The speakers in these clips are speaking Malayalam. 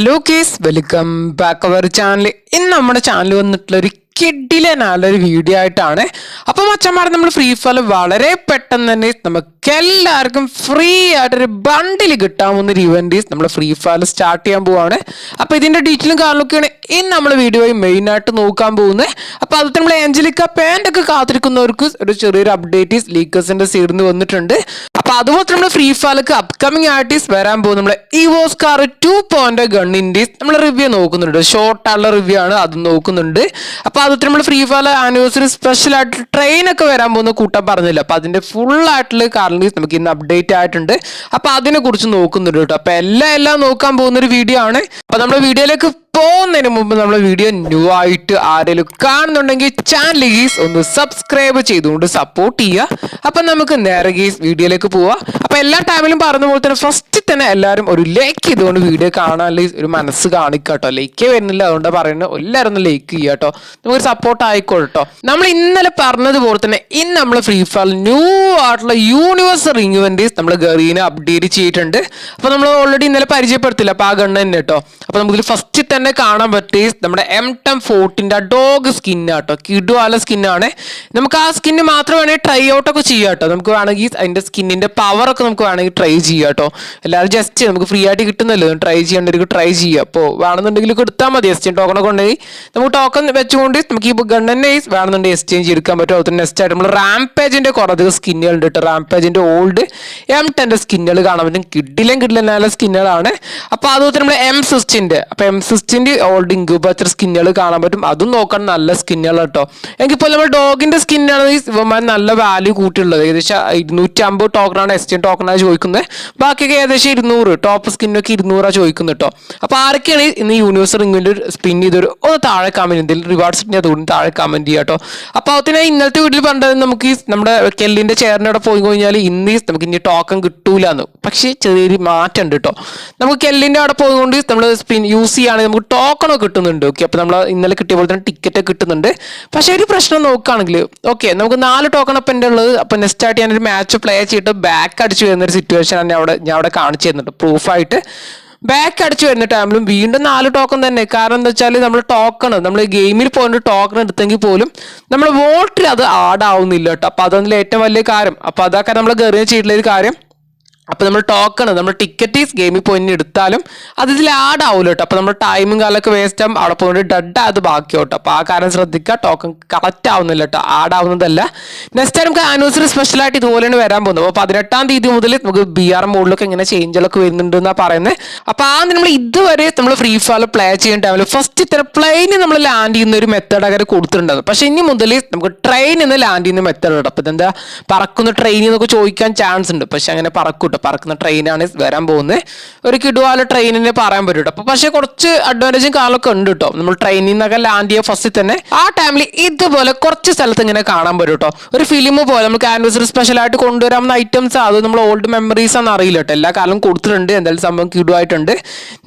Hello guys welcome back our channel ഇന്ന് നമ്മുടെ ചാനൽ വന്നിട്ടുള്ള ഒരു കിഡിലനായുള്ള ഒരു വീഡിയോ ആയിട്ടാണ്. അപ്പം മച്ചന്മാരെ നമ്മൾ ഫ്രീ ഫയർ വളരെ പെട്ടെന്ന് തന്നെ നമുക്ക് എല്ലാവർക്കും ഫ്രീ ആയിട്ടൊരു ബണ്ടിൽ കിട്ടാവുന്ന ഒരു ഇവന്റ് നമ്മൾ ഫ്രീ ഫയർ സ്റ്റാർട്ട് ചെയ്യാൻ പോവാണ്. അപ്പോൾ ഇതിന്റെ ഡീറ്റെയിലും കാരണമൊക്കെയാണ് ഇന്ന് നമ്മൾ വീഡിയോയിൽ മെയിനായിട്ട് നോക്കാൻ പോകുന്നത്. അപ്പോൾ അതിൽ നമ്മൾ ഏഞ്ചലിക്ക പാന്റൊക്കെ കാത്തിരിക്കുന്നവർക്ക് ഒരു ചെറിയൊരു അപ്ഡേറ്റ് ലീക്കേഴ്സിന്റെ സൈഡിൽ നിന്ന് വന്നിട്ടുണ്ട്. അപ്പോൾ അതുപോലെ നമ്മൾ ഫ്രീ ഫയർക്ക് അപ്കമിങ് ആർട്ടിസ്റ്റ് വരാൻ പോകുന്ന നമ്മൾ ഇവോസ് കാർ ടു പോയിന്റ് ഗണ്ണിന്റെ നമ്മൾ റിവ്യൂ നോക്കുന്നുണ്ട്. ഷോർട്ട് റിവ്യൂ ആണ് അത് നോക്കുന്നുണ്ട്. അപ്പൊ അത് നമ്മൾ ഫ്രീ ഫയർ ആനിവേഴ്സറി സ്പെഷ്യൽ ആയിട്ട് ട്രെയിൻ ഒക്കെ വരാൻ പോകുന്ന കൂട്ടം പറഞ്ഞില്ല? അപ്പൊ അതിന്റെ ഫുൾ ആയിട്ടുള്ള കാരണം നമുക്ക് ഇന്ന് അപ്ഡേറ്റ് ആയിട്ടുണ്ട്. അപ്പൊ അതിനെ കുറിച്ച് നോക്കുന്നുണ്ട് കേട്ടോ. അപ്പൊ എല്ലാം എല്ലാം നോക്കാൻ പോകുന്ന ഒരു വീഡിയോ ആണ്. അപ്പൊ നമ്മുടെ വീഡിയോയിലേക്ക് പോകുന്നതിന് മുമ്പ് നമ്മൾ വീഡിയോ ന്യൂ ആയിട്ട് ആരെങ്കിലും കാണുന്നുണ്ടെങ്കിൽ ചാനൽ ഗീസ് ഒന്ന് സബ്സ്ക്രൈബ് ചെയ്തുകൊണ്ട് സപ്പോർട്ട് ചെയ്യുക. അപ്പം നമുക്ക് നേരെ ഗീസ് വീഡിയോയിലേക്ക് പോവാം. അപ്പം എല്ലാ ടൈമിലും പറഞ്ഞ പോലെ തന്നെ ഫസ്റ്റ് തന്നെ എല്ലാവരും ഒരു ലൈക്ക് ചെയ്തുകൊണ്ട് വീഡിയോ കാണാൻ ഒരു മനസ്സ് കാണിക്കുക കേട്ടോ ലൈക്ക് വരുന്നില്ല അതുകൊണ്ട് പറയുന്നത് എല്ലാവരും ഒന്ന് ലൈക്ക് ചെയ്യുക കേട്ടോ നമുക്ക് സപ്പോർട്ട് ആയിക്കോട്ടോ നമ്മൾ ഇന്നലെ പറഞ്ഞതുപോലെ തന്നെ ഇന്ന് നമ്മൾ ഫ്രീ ഫയർ ന്യൂ ആയിട്ടുള്ള യൂണിവേഴ്സ് റിംഗ് ഇവന്റ് നമ്മൾ ഗറീനെ അപ്ഡേറ്റ് ചെയ്തിട്ടുണ്ട്. അപ്പോൾ നമ്മൾ ഓൾറെഡി ഇന്നലെ പരിചയപ്പെടുത്തില്ല. അപ്പോൾ ആ ഗണ്ണ് തന്നെ കേട്ടോ അപ്പോൾ നമുക്ക് ഫസ്റ്റ് തന്നെ കാണാൻ പറ്റി. നമ്മുടെ എം ടെം ഫോർട്ടിന്റെ ഡോഗ് സ്കിന്നാട്ടോ കിടുവാല സ്കിന്നാണ് നമുക്ക് ആ സ്കിന്ന് മാത്രം വേണമെങ്കിൽ ട്രൈ ഔട്ട് ഒക്കെ ചെയ്യാം കേട്ടോ. നമുക്ക് വേണമെങ്കിൽ അതിന്റെ സ്കിന്നിന്റെ പവർ ഒക്കെ നമുക്ക് വേണമെങ്കിൽ ട്രൈ ചെയ്യാം കേട്ടോ. എല്ലാവരും ജസ്റ്റ് നമുക്ക് ഫ്രീ ആയിട്ട് കിട്ടുന്നല്ലോ. ട്രൈ ചെയ്യേണ്ടവർക്ക് ട്രൈ ചെയ്യാം. അപ്പോൾ വേണമെന്നുണ്ടെങ്കിൽ കൊടുത്താൽ മതി എക്സ്ചേഞ്ച് ടോക്കണൊക്കെ ഉണ്ടെങ്കിൽ നമുക്ക് ടോക്കൺ വെച്ചുകൊണ്ട് നമുക്ക് ഈ ഗൺ തന്നെ വേണമെന്നുണ്ടെങ്കിൽ എക്സ്ചേഞ്ച് എടുക്കാൻ പറ്റും. അതുപോലെ നെക്സ്റ്റ് ആയിട്ട് നമ്മൾ റാംപേജിന്റെ കുറേ സ്കിന്നുകൾ ഉണ്ട് കേട്ടോ. റാംപേജിന്റെ ഓൾഡ് എം ടെന്റെ സ്കിന്നുകൾ കാണാൻ പറ്റും. കിഡിലും കിഡിലും നല്ല സ്കിന്നുകളാണ് അപ്പോൾ അതുപോലെ നമ്മൾ എം സിസ്റ്റിന്റെ അപ്പോൾ എം സിസ്റ്റിന്റെ ഓൾഡ് ഇൻക്യൂബേറ്റർ സ്കിന്നുകൾ കാണാൻ പറ്റും. അതും നോക്കാൻ നല്ല സ്കിന്നുകൾ കേട്ടോ. എങ്കിപ്പോൾ നമ്മൾ ഡോഗിന്റെ സ്കിന്നാണ് ഇവന്മാർ നല്ല വാല്യൂ കൂട്ടിയുള്ളത്. ഏകദേശം ഇരുന്നൂറ്റി അമ്പത് ടോക്കണാണ് ടോക്കൺ ടോക്കണാണ് ചോദിക്കുന്നത്. ബാക്കിയൊക്കെ ഏകദേശം ഇരുന്നൂറ്. ടോപ്പ് സ്കിന്നൊക്കെ ഇരുന്നൂറാണ് ചോദിക്കുന്നത് കേട്ടോ. അപ്പോൾ ആരൊക്കെയാണ് ഇന്ന് യൂണിവേഴ്സ് റിംഗിന്റെ സ്പിൻ ചെയ്തൊരു ഒന്ന് താഴെ കമന്റ് എന്തെങ്കിലും റിവാർഡ്സ് ഉണ്ടെങ്കിൽ അതുകൊണ്ട് താഴെ കമന്റ് ചെയ്യാം കേട്ടോ. അപ്പോൾ അതിനെ ഇന്നത്തെ വീട്ടിൽ പണ്ടത് നമുക്ക് നമ്മുടെ കെല്ലിന്റെ ചെയറിന്റെ പോയി കഴിഞ്ഞാൽ ഇന്ന് നമുക്ക് ഇനി ടോക്കൺ കിട്ടൂല എന്ന് പക്ഷേ ചെറിയൊരു മാറ്റം ഉണ്ട് കേട്ടോ. നമുക്ക് കെല്ലിന്റെ അവിടെ പോയതുകൊണ്ട് നമ്മൾ സ്പിൻ യൂസ് ചെയ്യുകയാണെങ്കിൽ നമുക്ക് ടോക്കൺ ടോക്കണോ കിട്ടുന്നുണ്ട്. ഓക്കെ അപ്പോൾ നമ്മൾ ഇന്നലെ കിട്ടിയ പോലെ തന്നെ ടിക്കറ്റ് കിട്ടുന്നുണ്ട്. പക്ഷേ ഒരു പ്രശ്നം നോക്കുകയാണെങ്കിൽ ഓക്കെ നമുക്ക് നാല് ടോക്കൺ അപ്പം എന്റെ ഉള്ളത്. അപ്പോൾ നെക്സ്റ്റ് ആയിട്ട് ഞാനൊരു മാച്ച് പ്ലേ ചെയ്തിട്ട് ബാക്ക് അടിച്ച് വരുന്ന ഒരു സിറ്റുവേഷൻ ആണ് ഞാൻ അവിടെ ഞാൻ അവിടെ കാണിച്ചു തരുന്നുണ്ട് പ്രൂഫായിട്ട് ബാക്ക് അടിച്ച് വരുന്ന ടൈമിലും വീണ്ടും നാല് ടോക്കൺ തന്നെ. കാരണം എന്താ വെച്ചാൽ നമ്മൾ ടോക്കൺ നമ്മൾ ഗെയിമിൽ പോയിട്ട് ടോക്കൺ എടുത്തെങ്കിൽ പോലും നമ്മൾ വോട്ടിൽ അത് ആഡ് ആവുന്നില്ല കേട്ടോ. അപ്പോൾ അതൊന്നിൽ ഏറ്റവും വലിയ കാര്യം. അപ്പോൾ അതൊക്കെ നമ്മൾ ഗറിയ ചെയ്തിട്ടുള്ള ഒരു കാര്യം. അപ്പോൾ നമ്മൾ ടോക്കൺ നമ്മൾ ടിക്കറ്റ് ഈസ് ഗെയിമിൽ പോയി എടുത്താലും അത് ഇതിൽ ആഡ് ആവില്ല കേട്ടോ. അപ്പോൾ നമ്മൾ ടൈമും കാലമൊക്കെ വേസ്റ്റ് ആകും അവിടെ പോയിട്ട് ഡഡ് ആയത് ബാക്കി കേട്ടോ. അപ്പോൾ ആ കാരണം ശ്രദ്ധിക്കുക ടോക്കൺ കളക്ട് ആവുന്നില്ല കേട്ടോ. ആഡ് ആവുന്നതല്ല. നെക്സ്റ്റ് നമുക്ക് ആനിവേഴ്സറി സ്പെഷ്യലായിട്ട് ഇതുപോലെയാണ് വരാൻ പോകുന്നത് അപ്പോൾ പതിനെട്ടാം തീയതി മുതൽ നമുക്ക് ബി ആർ മോഡിലൊക്കെ ഇങ്ങനെ ചേഞ്ചുകളൊക്കെ വരുന്നുണ്ട് എന്നാണ് പറയുന്നത് അപ്പോൾ ആ നമ്മൾ ഇതുവരെ നമ്മൾ ഫ്രീ ഫയർ പ്ലേ ചെയ്യുന്ന ടൈമിൽ ഫസ്റ്റ് ഇത്ര പ്ലെയിനിൽ നമ്മൾ ലാൻഡ് ചെയ്യുന്ന ഒരു മെത്തേഡ് അങ്ങനെ കൊടുത്തിട്ടുണ്ടായിരുന്നു. പക്ഷേ ഇനി മുതൽ നമുക്ക് ട്രെയിനിൽ നിന്ന് ലാൻഡ് ചെയ്യുന്ന മെത്തേഡ് ഉണ്ട് അപ്പോൾ ഇതെന്താ? പറക്കുന്ന ട്രെയിനിൽ നിന്നൊക്കെ ചോദിക്കാൻ ചാൻസ് ഉണ്ട്. പക്ഷെ അങ്ങനെ പറക്കൂട്ടോ. പറക്കുന്ന ട്രെയിനാണ് വരാൻ പോകുന്നത്. ഒരു കിടുവാല ട്രെയിനിനെ പറയാൻ പറ്റും കേട്ടോ പക്ഷെ കുറച്ച് അഡ്വാന്റേജും കാലമൊക്കെ ഉണ്ട് കേട്ടോ നമ്മൾ ട്രെയിനിൽ നിന്നൊക്കെ ലാൻഡ് ചെയ്യുക ഫസ്റ്റിൽ തന്നെ ആ ടൈമിൽ ഇതുപോലെ കുറച്ച് സ്ഥലത്ത് ഇങ്ങനെ കാണാൻ പറ്റും കേട്ടോ ഒരു ഫിലിം പോലെ നമുക്ക് ആനിവേഴ്സറി സ്പെഷ്യൽ ആയിട്ട് കൊണ്ടുവരാവുന്ന ഐറ്റംസ് അത് നമ്മൾ ഓൾഡ് മെമ്മറീസ് ആണെന്ന് അറിയില്ല കേട്ടോ എല്ലാ കാലം കൊടുത്തിട്ടുണ്ട്. എന്തായാലും സംഭവം കിടുവായിട്ടുണ്ട്.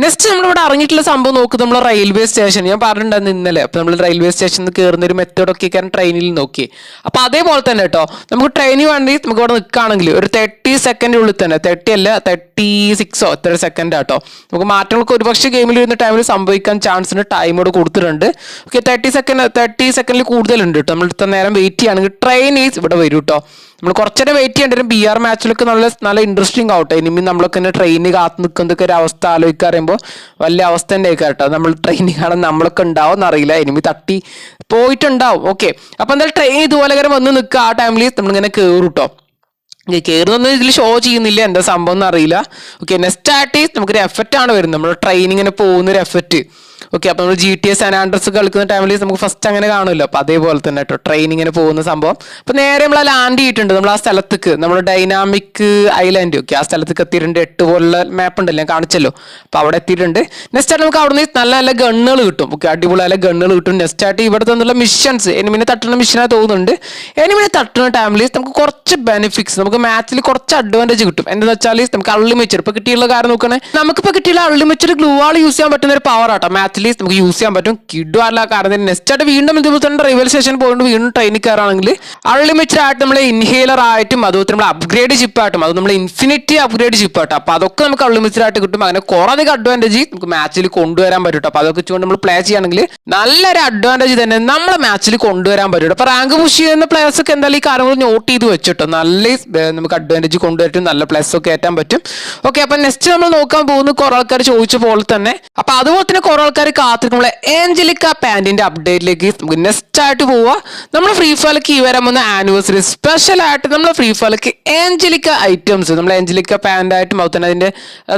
നെക്സ്റ്റ് നമ്മളിവിടെ ഇറങ്ങിയിട്ടുള്ള സംഭവം നോക്കുന്നത് നമ്മൾ റെയിൽവേ സ്റ്റേഷൻ ഞാൻ പറഞ്ഞിട്ടുണ്ടായിരുന്നു ഇന്നലെ. അപ്പോൾ നമ്മൾ റെയിൽവേ സ്റ്റേഷനിൽ കയറുന്ന ഒരു മെത്തേഡൊക്കെ കാരണം ട്രെയിനിൽ നോക്കി. അപ്പോൾ അതേപോലെ തന്നെ കേട്ടോ നമുക്ക് ട്രെയിനിൽ വേണ്ടി നമുക്ക് ഇവിടെ നിൽക്കുകയാണെങ്കിൽ ഒരു തേർട്ടി സെക്കൻഡിനുള്ളിൽ തന്നെ തേർട്ടി അല്ല തേർട്ടി സിക്സോ എത്ര സെക്കൻഡ് ആട്ടോ. നമുക്ക് മാറ്റങ്ങൾക്ക് ഒരുപക്ഷെ ഗെയിമിൽ വരുന്ന ടൈമിൽ സംഭവിക്കാൻ ചാൻസിന് ടൈമോട് കൊടുത്തിട്ടുണ്ട്. ഓക്കെ തേർട്ടി സെക്കൻഡ് തേർട്ടി സെക്കൻഡിൽ കൂടുതലുണ്ട് കേട്ടോ നമ്മൾ ഇത്ര നേരം വെയിറ്റ് ചെയ്യുകയാണെങ്കിൽ ട്രെയിൻ ഈസ് ഇവിടെ വരും കേട്ടോ നമ്മൾ കുറച്ചേരം വെയിറ്റ് ചെയ്യേണ്ടി വരും. ബി ആർ മാച്ചിലൊക്കെ നല്ല നല്ല ഇൻട്രസ്റ്റിംഗ് ആവട്ടെ. ഇനി നമ്മളൊക്കെ തന്നെ ട്രെയിനിൽ കാത്തു നിൽക്കുന്നതൊക്കെ ഒരു അവസ്ഥ ആലോചിക്കാൻ പറയുമ്പോൾ വലിയ അവസ്ഥ തന്നെ കേട്ടോ. നമ്മൾ ട്രെയിനിൽ കാണാൻ നമ്മളൊക്കെ ഉണ്ടാവും എന്നറിയില്ല ഇനി തട്ടി പോയിട്ടുണ്ടാവും. ഓക്കെ അപ്പോൾ എന്തായാലും ട്രെയിൻ ഇതുപോലെ വന്ന് നിൽക്കുക. ആ ടൈമിൽ നമ്മളിങ്ങനെ കയറും കേട്ടോ കയറുന്നൊന്നും ഇതിൽ ഷോ ചെയ്യുന്നില്ല. എന്താ സംഭവം എന്ന് അറിയില്ല ഓക്കെ നെക്സ്റ്റ് ആയിട്ട് നമുക്കൊരു എഫക്റ്റ് ആണ് വരുന്നത്. നമ്മുടെ ട്രെയിനിങ്ങിന് പോകുന്ന ഒരു എഫക്റ്റ് ഓക്കെ അപ്പോൾ നമ്മൾ ജി ടി എസ് അനാൻഡ്രസ് കളിക്കുന്ന ടൈമിൽ നമുക്ക് ഫസ്റ്റ് അങ്ങനെ കാണുമല്ലോ. അപ്പോൾ അതേപോലെ തന്നെ കേട്ടോ ട്രെയിനിങ്ങിന് പോകുന്ന സംഭവം. അപ്പോൾ നേരെ നമ്മൾ ലാൻഡ് ചെയ്തിട്ടുണ്ട്. നമ്മൾ ആ സ്ഥലത്തേക്ക് നമ്മൾ ഡൈനാമിക് ഐലൻഡ് ഓക്കെ ആ സ്ഥലത്തേക്ക് എത്തിയിട്ടുണ്ട്. എട്ട് പോലുള്ള മാപ്പ് ഉണ്ടല്ലോ ഞാൻ കാണിച്ചല്ലോ. അപ്പോൾ അവിടെ എത്തിയിട്ടുണ്ട്. നെക്സ്റ്റ് ആയിട്ട് നമുക്ക് അവിടെ നിന്ന് നല്ല നല്ല ഗണ്ണുകൾ കിട്ടും. ഓക്കെ അടിപൊളി നല്ല ഗണ്ണുകൾ കിട്ടും. നെക്സ്റ്റ് ആയിട്ട് ഇവിടെ തന്നുള്ള മിഷൻസ് എനിമിനെ തട്ടുന്ന മിഷനാണ് തോന്നുന്നുണ്ട്. എനിമിനെ തട്ടുന്ന ടൈമിൽ നമുക്ക് കുറച്ച് ബെനിഫിറ്റ്സ് നമുക്ക് മാച്ചിൽ കുറച്ച് അഡ്വാന്റേജ് കിട്ടും. എന്താണെന്ന് വെച്ചാൽ നമുക്ക് അള്ളിമെച്ചർ ഇപ്പോൾ കിട്ടിയുള്ള കാര്യം നോക്കണേ. നമുക്കിപ്പോൾ കിട്ടിയുള്ള അള്ളിമെച്ചർ ആൾ യൂസ് ചെയ്യാൻ പറ്റുന്ന ഒരു പവർ ആട്ടോ മാച്ച് മാച്ചിൽ നമുക്ക് യൂസ് ചെയ്യാൻ പറ്റും. കിഡുമല്ല കാരണം നെക്സ്റ്റ് ആയിട്ട് വീണ്ടും ഇതുപോലെ തന്നെ റെയിൽവേ സ്റ്റേഷൻ പോയിട്ട് വീണ്ടും ട്രെയിനിൽ കയറാണെങ്കിൽ അൺലിമിറ്റഡ് ആയിട്ട് നമ്മൾ ഇൻഹേലർ ആയിട്ടും അതുപോലെ നമ്മൾ അപ്ഗ്രേഡ് ചിപ്പ് ആയിട്ടും അത് നമ്മൾ ഇൻഫിനിറ്റി അപ്ഗ്രേഡ് ചിപ്പ് ചിപ്പായിട്ടും അപ്പോൾ അതൊക്കെ നമുക്ക് അൺലിമിറ്റഡ് ആയിട്ട് കിട്ടും. അങ്ങനെ കുറേ അധികം അഡ്വാന്റേജ് നമുക്ക് മാച്ചിൽ കൊണ്ടുവരാൻ പറ്റും. അപ്പോൾ അതൊക്കെ വെച്ചുകൊണ്ട് നമ്മൾ പ്ലേ ചെയ്യുകയാണെങ്കിൽ നല്ലൊരു അഡ്വാന്റേജ് തന്നെ നമ്മളെ മാച്ചിൽ കൊണ്ടുവരാൻ പറ്റും അപ്പോൾ റാങ്ക് പുഷ് ചെയ്യുന്ന players ഒക്കെ എന്തായാലും ഈ കാര്യങ്ങൾ നോട്ട് ചെയ്ത് വെച്ചിട്ടോ നല്ല നമുക്ക് അഡ്വാന്റേജ് കൊണ്ടുവരും നല്ല പ്ലസ് ഒക്കെ ഏറ്റാൻ പറ്റും. ഓക്കെ അപ്പൊ നെക്സ്റ്റ് നമ്മൾ നോക്കാൻ പോകുന്നത് കുറെ ആൾക്കാർ ചോദിച്ച പോലെ തന്നെ. അപ്പൊ അതുപോലെ തന്നെ കുറെ ആൾക്കാർ കാത്തിരിക്കുമ്പോൾ ഏഞ്ചലിക്ക പാന്റിന്റെ അപ്ഡേറ്റിലേക്ക് നെക്സ്റ്റ് ആയിട്ട് പോവുക നമ്മൾ ഫ്രീ ഫയർക്ക് ഈ വരാൻ പോകുന്ന ആനിവേഴ്സറി സ്പെഷ്യൽ ആയിട്ട് നമ്മൾ ഫ്രീ ഫയർക്ക് ഏഞ്ചലിക്ക ഐറ്റംസ് നമ്മൾ ഏഞ്ചലിക്ക പാന്റ് ആയിട്ടും അതുപോലെ തന്നെ അതിന്റെ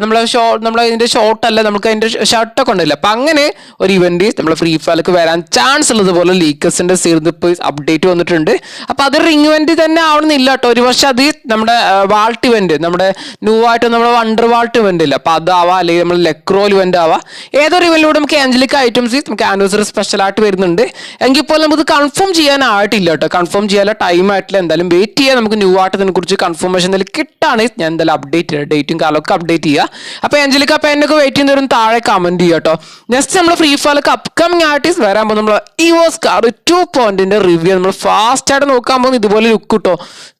നമ്മളെ ഷോ നമ്മൾ അതിന്റെ ഷോർട്ട് അല്ല നമുക്ക് അതിന്റെ ഷർട്ടൊക്കെ ഉണ്ടല്ലോ. അപ്പൊ അങ്ങനെ ഒരു ഇവന്റ് നമ്മൾ ഫ്രീ ഫയർക്ക് വരാൻ ചാൻസ് ഉള്ളതുപോലെ ലീക്കസിന്റെ സീർന്ന് ഇപ്പോൾ അപ്ഡേറ്റ് വന്നിട്ടുണ്ട്. അപ്പൊ അത് റിംഗ് ഇവന്റ് തന്നെ ആവണമെന്നില്ല കേട്ടോ. ഒരു പക്ഷെ അത് നമ്മുടെ വാൾട്ട് ഇവന്റ് നമ്മുടെ ന്യൂ ആയിട്ട് നമ്മുടെ വണ്ടർ വാൾട്ട് ഇവന്റ് ഇല്ല? അപ്പൊ അതാവാ അല്ലെങ്കിൽ നമ്മൾ ലെക്രോൽ ഇവന്റ് ആവാ. ഏതൊരു ഇവന്റിലൂടെ നമുക്ക് ആഞ്ചലിക്ക ഐറ്റംസ് നമുക്ക് ആനിവേഴ്സറി സ്പെഷ്യൽ ആയിട്ട് വരുന്നുണ്ട്. എങ്കിൽ പോലും നമുക്ക് കൺഫേം ചെയ്യാനായിട്ടില്ല കേട്ടോ. കൺഫേം ചെയ്യാനുള്ള ടൈം ആയിട്ടില്ല. എന്തായാലും വെയിറ്റ് ചെയ്യാൻ നമുക്ക് ന്യൂ ആയിട്ട് ഇതിനെക്കുറിച്ച് കൺഫർമേഷൻ എന്തെങ്കിലും കിട്ടാണെങ്കിൽ ഞാൻ എന്തായാലും അപ്ഡേറ്റ് ചെയ്യാം. ഡേറ്റും കാലമൊക്കെ അപ്ഡേറ്റ് ചെയ്യുക അപ്പൊ ആഞ്ചലിക്ക എന്നൊക്കെ വെയിറ്റ് ചെയ്യുന്നവരും താഴെ കമന്റ് ചെയ്യുക കേട്ടോ. നെക്സ്റ്റ് നമ്മൾ ഫ്രീ ഫയറൊക്കെ അപ്കമിങ് ആർട്ടിസ്റ്റ് വരാൻ പോകുമ്പോൾ നമ്മൾ ഇവോസ് കാർ ടു പോയിന്റിന്റെ റിവ്യൂ നമ്മൾ ഫാസ്റ്റ് ആയിട്ട് നോക്കാൻ പോകുന്നത് ഇതുപോലെ ലുക്ക് കിട്ടോ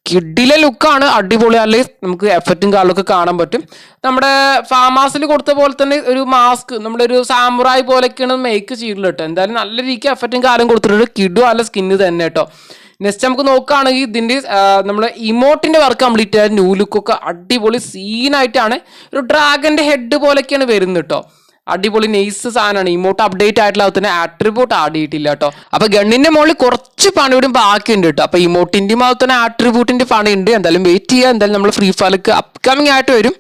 കിഡിലെ ലുക്കാണ് അടിപൊളി. അല്ലെ നമുക്ക് എഫക്റ്റും കാലൊക്കെ കാണാൻ പറ്റും. നമ്മുടെ ഫാമാസിൽ കൊടുത്ത പോലെ തന്നെ ഒരു മാസ്ക് നമ്മുടെ ഒരു സാമുറായി പോലെയൊക്കെയാണ് മേക്ക് ചെയ്തിട്ടുള്ളത് കേട്ടോ. എന്തായാലും നല്ല രീതിക്ക് എഫക്റ്റും കാലം കൊടുത്തിട്ടുണ്ട്. കിഡു അല്ല സ്കിന്ന് തന്നെ കേട്ടോ. നെക്സ്റ്റ് നമുക്ക് നോക്കുകയാണെങ്കിൽ ഇതിന്റെ നമ്മുടെ ഇമോട്ടിന്റെ വർക്ക് കംപ്ലീറ്റ് ആയ ന്യൂ ലുക്കൊക്കെ അടിപൊളി സീനായിട്ടാണ് ഒരു ഡ്രാഗന്റെ ഹെഡ് പോലെയൊക്കെയാണ് വരുന്നത് കേട്ടോ. അടിപൊളി നെയ്സ് സാധനമാണ് ഇമോട്ട് അപ്ഡേറ്റ് ആയിട്ടുള്ള തന്നെ ആട്രിബ്യൂട്ട് ആഡ് ചെയ്തിട്ടില്ല കേട്ടോ. അപ്പൊ ഗണ്ണിന്റെ മുകളിൽ കുറച്ച് പണി കൂടി ബാക്കിയുണ്ട് കേട്ടോ. അപ്പൊ ഇമോട്ടിന്റെയും അതുപോലെ തന്നെ ആട്രിബ്യൂട്ടിന്റെ പണി ഉണ്ട് എന്തായാലും വെയിറ്റ് ചെയ്യുക എന്തായാലും നമ്മൾ ഫ്രീ ഫയർക്ക് അപ്കമിങ് ആയിട്ട് വരും.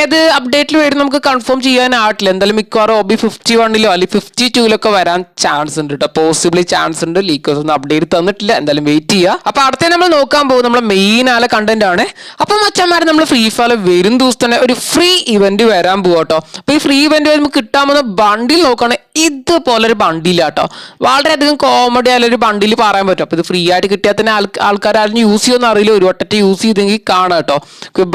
ഏത് അപ്ഡേറ്റിൽ വരും നമുക്ക് കൺഫേം ചെയ്യാനായിട്ടില്ല. എന്തായാലും മിക്കവാറും ഒബി ഫിഫ്റ്റി വണ്ണിലോ അല്ലെങ്കിൽ ഫിഫ്റ്റി ടൂലൊക്കെ വരാൻ ചാൻസ് ഉണ്ട് കേട്ടോ. പോസിബിളി ചാൻസ് ഉണ്ട്. ലീക്കേഴ്സ് ഒന്നും അപ്ഡേറ്റ് തന്നിട്ടില്ല. എന്തായാലും വെയിറ്റ് ചെയ്യുക അപ്പൊ അടുത്ത നമ്മൾ നോക്കാൻ പോകും നമ്മളെ മെയിൻ ആല കണ്ടന്റ് ആണ്. അപ്പൊ മച്ചന്മാരെ നമ്മൾ ഫ്രീ ഫയർ വരും ദിവസം തന്നെ ഒരു ഫ്രീ ഇവന്റ് വരാൻ പോകും കേട്ടോ. അപ്പൊ ഈ ഫ്രീ ഇവന്റ് നമുക്ക് കിട്ടാൻ പോകുന്ന ബണ്ടിൽ നോക്കുകയാണെങ്കിൽ ഇതുപോലെ ഒരു ബണ്ടില്ല കേട്ടോ. വളരെയധികം കോമഡി ആയാലും ഒരു ബണ്ടിൽ പറയാൻ പറ്റും. അപ്പോൾ ഇത് ഫ്രീ ആയിട്ട് കിട്ടിയാൽ തന്നെ ആൾക്കാർ ആരും യൂസ് ചെയ്യുമെന്ന് അറിയില്ല. ഒരു വട്ടത്തെ യൂസ് ചെയ്തെങ്കിൽ കാണാം കേട്ടോ.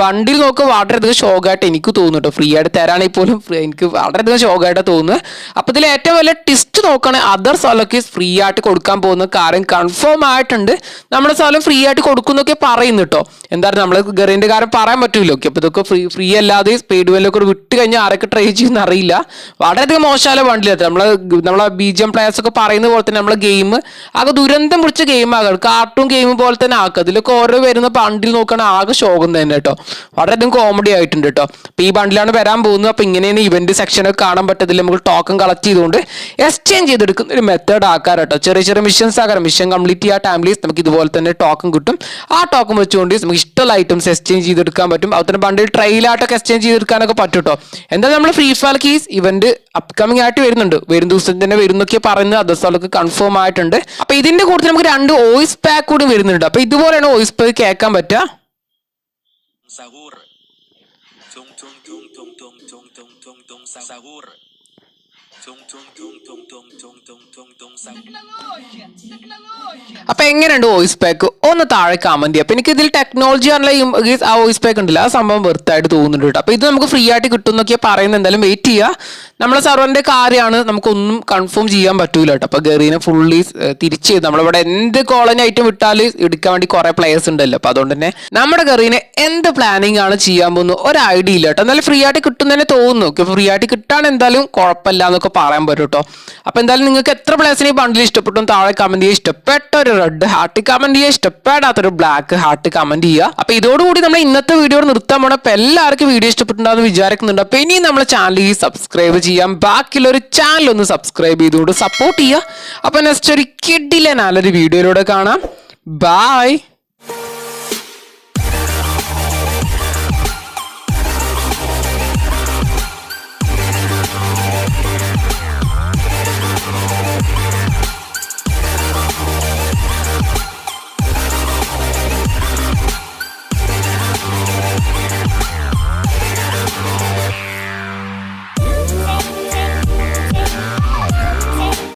ബണ്ടിൽ നോക്കുക വളരെയധികം ഷോക്കായിട്ട് എനിക്ക് തോന്നുന്നു കേട്ടോ. ഫ്രീ ആയിട്ട് തരാണെങ്കിൽ പോലും എനിക്ക് വളരെയധികം ഷോക്കായിട്ട് തോന്നുന്നത്. അപ്പോൾ ഇതിൽ ഏറ്റവും വലിയ ടിസ്റ്റ് നോക്കുകയാണെങ്കിൽ അതർ സ്ഥലമൊക്കെ ഫ്രീ ആയിട്ട് കൊടുക്കാൻ പോകുന്ന കാര്യം കൺഫേം ആയിട്ടുണ്ട്. നമ്മുടെ സ്ഥലം ഫ്രീ ആയിട്ട് കൊടുക്കുന്നൊക്കെ പറയുന്നു കേട്ടോ. എന്തായാലും നമ്മൾ ഗറിന്റെ കാര്യം പറയാൻ പറ്റൂലോ? ഓക്കെ അപ്പൊ ഇതൊക്കെ ഫ്രീ ഫ്രീ അല്ലാതെ സ്പീഡ് വെല്ലൊക്കെ വിട്ട് കഴിഞ്ഞാൽ ആരൊക്കെ ട്രൈ ചെയ്യുമെന്ന് അറിയില്ല. വളരെയധികം മോശമായ വണ്ടിയില്ല നമ്മൾ നമ്മളെ ബി ജി എം പ്ലേയേഴ്സ് ഒക്കെ പറയുന്ന പോലെ തന്നെ നമ്മളെ ഗെയിം ആകെ ദുരന്തം പിടിച്ച ഗെയിം കാർട്ടൂൺ ഗെയിം പോലെ തന്നെ ആക്കുക. അതിലൊക്കെ ഓരോ വരുന്ന ബണ്ടിൽ നോക്കുകയാണെങ്കിൽ ആകെ ശോകം തന്നെ കേട്ടോ. വളരെയധികം കോമഡി ആയിട്ടുണ്ട് കേട്ടോ. അപ്പൊ ഈ ബണ്ടിലാണ് വരാൻ പോകുന്നത്. അപ്പൊ ഇങ്ങനെയാണ് ഇവന്റ് സെക്ഷനൊക്കെ കാണാൻ പറ്റത്തില്ല. നമുക്ക് ടോക്കൺ കളക്ട് ചെയ്തുകൊണ്ട് എക്സ്ചേഞ്ച് ചെയ്തെടുക്കുന്ന ഒരു മെത്തേഡ് ആക്കാറ് കേട്ടോ. ചെറിയ ചെറിയ മിഷൻസ് ആക്കാം മിഷൻ കംപ്ലീറ്റ് ചെയ്യാൻ ടൈമിൽ നമുക്ക് ഇതുപോലെ തന്നെ ടോക്കൺ കിട്ടും. ആ ടോക്കൺ വെച്ചുകൊണ്ട് നമുക്ക് ഇഷ്ടമുള്ള ഐറ്റംസ് എക്സ്ചേഞ്ച് ചെയ്തെടുക്കാൻ പറ്റും. അതുപോലെ ബണ്ടിൽ ട്രെയിലായിട്ടൊക്കെ എക്സ്ചേഞ്ച് ചെയ്തെടുക്കാനൊക്കെ പറ്റും കേട്ടോ. എന്താ നമ്മൾ free fire keys event upcoming ആയിട്ട് വരുന്നുണ്ട് വരും ദിവസം തന്നെ വരുന്നൊക്കെ പറയുന്നത് അതർ സ്ഥലമൊക്കെ കൺഫേം ആയിട്ടുണ്ട് അപ്പൊ ഇതിന്റെ കൂട്ടത്തിൽ നമുക്ക് രണ്ട് വോയിസ് പാക്ക് കൂടി വരുന്നുണ്ട് അപ്പൊ ഇതുപോലെയാണ് വോയിസ് പാക്ക് കേൾക്കാൻ പറ്റുക sahur അപ്പൊ എങ്ങനെയുണ്ട് വോയിസ് പാക്ക് ഒന്ന് താഴെ കമന്റ് അപ്പൊ എനിക്ക് ഇതിൽ ടെക്നോളജി പറഞ്ഞ ആ വോയിസ് പാക്ക് ഉണ്ടല്ല. ആ സംഭവം വെറുതായിട്ട് തോന്നുന്നുണ്ട് കേട്ടോ. അപ്പൊ ഇത് നമുക്ക് ഫ്രീ ആയിട്ട് കിട്ടും എന്നൊക്കെ പറയുന്നത്. എന്തായാലും വെയിറ്റ് ചെയ്യുക നമ്മളെ സർവറിന്റെ കാര്യമാണ്. നമുക്കൊന്നും കൺഫേം ചെയ്യാൻ പറ്റൂല കേട്ടോ. അപ്പൊ ഗറീനെ ഫുള്ളി തിരിച്ച് നമ്മളിവിടെ എന്ത് കോളനി ആയിട്ട് വിട്ടാൽ എടുക്കാൻ വേണ്ടി കുറെ പ്ലേയേഴ്സ് ഉണ്ടല്ലോ. അപ്പൊ അതുകൊണ്ട് തന്നെ നമ്മുടെ ഗറീനെ എന്ത് പ്ലാനിങ് ആണ് ചെയ്യാൻ പോകുന്നത് ഒരു ഐഡിയ ഇല്ല കേട്ടോ. എന്നാലും ഫ്രീ ആയിട്ട് കിട്ടും തന്നെ തോന്നുന്നു. ഫ്രീ ആയിട്ട് കിട്ടാൻ എന്തായാലും കുഴപ്പമില്ല എന്നൊക്കെ പറയാൻ പറ്റും കേട്ടോ. അപ്പൊ എന്തായാലും നിങ്ങൾക്ക് എത്ര പ്ലേസിനെ ഈ ബണ്ടിൽ ഇഷ്ടപ്പെട്ടു? താഴെ കമന്റ് ചെയ്യുക. ഇഷ്ടപ്പെട്ട ഒരു റെഡ് ഹാർട്ട് കമന്റ് ചെയ്യുക. ഇഷ്ടപ്പെടാത്തൊരു ബ്ലാക്ക് ഹാർട്ട് കമന്റ് ചെയ്യുക. അപ്പൊ ഇതോടുകൂടി നമ്മൾ ഇന്നത്തെ വീഡിയോ നിർത്താൻ പോണ അപ്പൊ എല്ലാവർക്കും വീഡിയോ ഇഷ്ടപ്പെട്ടുണ്ടാന്ന് വിചാരിക്കുന്നുണ്ട്. അപ്പൊ ഇനി നമ്മളെ ചാനൽ ഈ സബ്സ്ക്രൈബ് ചെയ്യാം. ബാക്കിയുള്ള ഒരു ചാനൽ ഒന്ന് സബ്സ്ക്രൈബ് ചെയ്തുകൊണ്ട് സപ്പോർട്ട് ചെയ്യുക. അപ്പൊ നെക്സ്റ്റ് ഒരു കിഡിലെ നല്ലൊരു വീഡിയോയിലൂടെ കാണാം. ബൈ